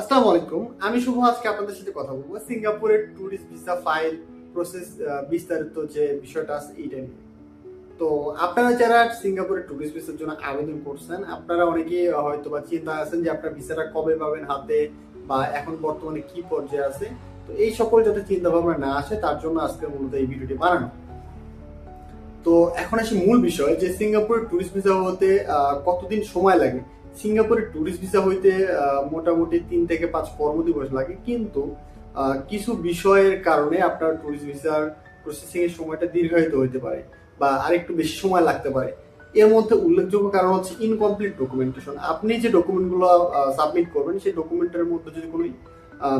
আসসালামু আলাইকুম। আমি শুভ, আজকে আপনাদের সাথে কথা বলব সিঙ্গাপুরের ট্যুরিস্ট ভিসা ফাইল প্রসেস বিস্তারিত যে বিষয়টা আছে এইটা নিয়ে। তো আপনারা যারা সিঙ্গাপুরের ট্যুরিস্ট ভিসার জন্য আবেদন করছেন, আপনারা অনেকেই হয়তো বা চিন্তা আছেন যে আপনার ভিসাটা কবে পাবেন হাতে বা এখন বর্তমানে কি পর্যায়ে আছে। তো এই সকল যাতে চিন্তা ভাবনা না আসে, তার জন্য আজকে মূলত এই ভিডিওটি বানানো। তো এখন আসি মূল বিষয় যে সিঙ্গাপুরের ট্যুরিস্ট ভিসা হতে কতদিন সময় লাগে? সিঙ্গাপুরের ট্যুরিস্ট ভিসা হইতে মোটামুটি তিন থেকে পাঁচ কর্মদিবস লাগে। কিন্তু কিছু বিষয়ের কারণে আপনার ট্যুরিস্ট ভিসার প্রসেসিং এর সময়টা দীর্ঘায়িত হইতে পারে বা আরেকটু বেশি সময় লাগতে পারে। এর মধ্যে উল্লেখযোগ্য কারণ হচ্ছে ইনকমপ্লিট ডকুমেন্টেশন আপনি যে ডকুমেন্টগুলো সাবমিট করবেন, সেই ডকুমেন্টের মধ্যে যদি কোনো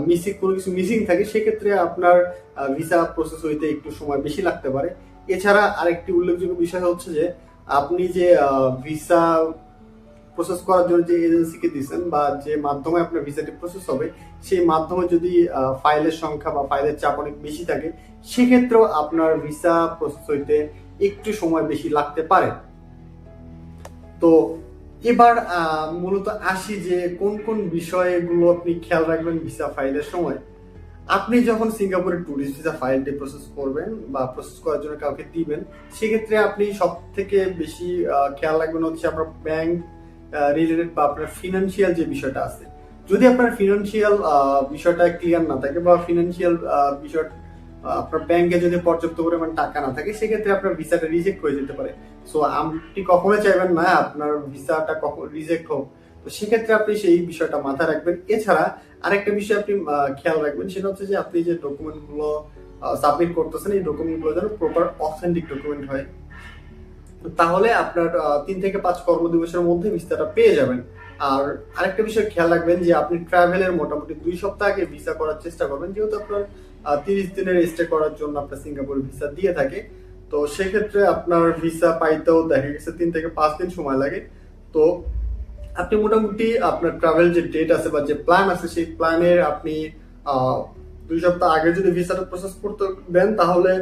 মিসিং কোনো কিছু মিসিং থাকে, সেক্ষেত্রে আপনার ভিসা প্রসেস হইতে একটু সময় বেশি লাগতে পারে। এছাড়া আরেকটি উল্লেখযোগ্য বিষয় হচ্ছে যে, আপনি যে ভিসা প্রসেস করার জন্য যে এজেন্সিকে দিচ্ছেন বা যে মাধ্যমে আপনার ভিসাটি প্রসেস হবে, সেই মাধ্যমে যদি ফাইলের সংখ্যা বা ফাইলের চাপ অনেক বেশি থাকে, সেক্ষেত্রেও আপনার ভিসা প্রসেস হইতে একটু সময় বেশি লাগতে পারে। তো এবার মূলত আসি যে কোন কোন বিষয়গুলো আপনি খেয়াল রাখবেন ভিসা ফাইলের সময়। আপনি যখন সিঙ্গাপুরের ট্যুরিস্ট ভিসা ফাইলটি প্রসেস করবেন বা প্রসেস করার জন্য কাউকে দিবেন, সেক্ষেত্রে আপনি সব থেকে বেশি খেয়াল রাখবেন হচ্ছে আপনার ব্যাংক রিলেটেড বা আপনার ফিনান্সিয়াল যে বিষয়টা আছে। যদি আপনার ফিনান্সিয়াল বিষয়টা ক্লিয়ার না থাকে বা ফিনান্সিয়াল বিষয় আপনার ব্যাংকে যদি পর্যাপ্ত পরিমাণ টাকা না থাকে, সেক্ষেত্রে আপনার ভিসাটা রিজেক্ট হয়ে যেতে পারে। সো আপনি কখনোই চাইবেন না আপনার ভিসাটা কখন রিজেক্ট হোক। তো সেক্ষেত্রে আপনি সেই বিষয়টা মাথায় রাখবেন। এছাড়া আরেকটা বিষয় আপনি খেয়াল রাখবেন, সেটা হচ্ছে যে আপনি যে ডকুমেন্টগুলো সাবমিট করতেছেন, এই ডকুমেন্টগুলো যেন প্রপার অথেন্টিক ডকুমেন্ট হয়। তাহলে আপনার তিন থেকে পাঁচ কর্মদিবসের মধ্যে ভিসাটা পেয়ে যাবেন। আর আরেকটা বিষয় খেয়াল রাখবেন যে আপনি ট্রাভেলের মোটামুটি দুই সপ্তাহ আগে ভিসা করার চেষ্টা করবেন, যেহেতু আপনার তিরিশ দিনের স্টে করার জন্য আপনার সিঙ্গাপুর ভিসা দিয়ে থাকে। তো সেক্ষেত্রে আপনার ভিসা পাইতেও দেখা গেছে তিন থেকে পাঁচ দিন সময় লাগে। তো আপনি মোটামুটি আপনার ট্রাভেল যে ডেট আছে বা যে প্ল্যান আছে, সেই প্ল্যানের আপনি দুই সপ্তাহ আগে যদি ভিসাটা প্রসেস করতে দেন, তাহলে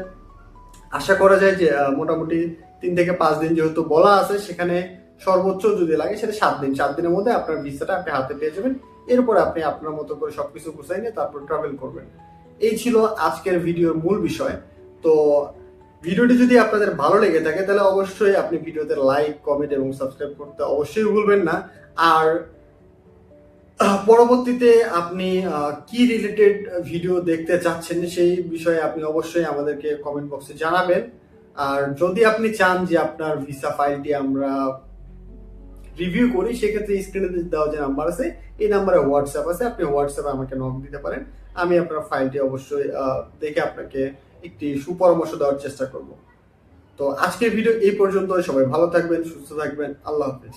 আশা করা যায় যে মোটামুটি তিন থেকে পাঁচ দিন যেহেতু বলা আছে, সেখানে সর্বোচ্চ যদি লাগে সেটা সাত দিন। সাত দিনের মধ্যে আপনার ভিসাটা আপনি হাতে পেয়ে যাবেন। এরপর আপনি আপনার মতো করে সবকিছু গুছাই নিয়ে তারপর ট্রাভেল করবেন। এই ছিল আজকের ভিডিওর মূল বিষয়। তো ভিডিওটি যদি আপনাদের ভালো লেগে থাকে, তাহলে অবশ্যই আপনি ভিডিওতে লাইক কমেন্ট এবং সাবস্ক্রাইব করতে অবশ্যই ভুলবেন না। আর পরবর্তীতে আপনি কি রিলেটেড ভিডিও দেখতে চাচ্ছেন সেই বিষয়ে আপনি অবশ্যই আমাদেরকে কমেন্ট বক্সে জানাবেন। আর যদি আপনি চান যে আপনার ভিসা ফাইলটি আমরা রিভিউ করি, সেক্ষেত্রে স্ক্রিনে দেওয়া যে নাম্বার আছে, এই নাম্বারে হোয়াটসঅ্যাপ আছে। আপনি হোয়াটসঅ্যাপে আমাকে নক দিতে পারেন। আমি আপনার ফাইলটি অবশ্যই দেখে আপনাকে একটি সুপরামর্শ দেওয়ার চেষ্টা করব। তো আজকের ভিডিও এই পর্যন্ত সবাই ভালো থাকবেন, সুস্থ থাকবেন। আল্লাহ হাফেজ।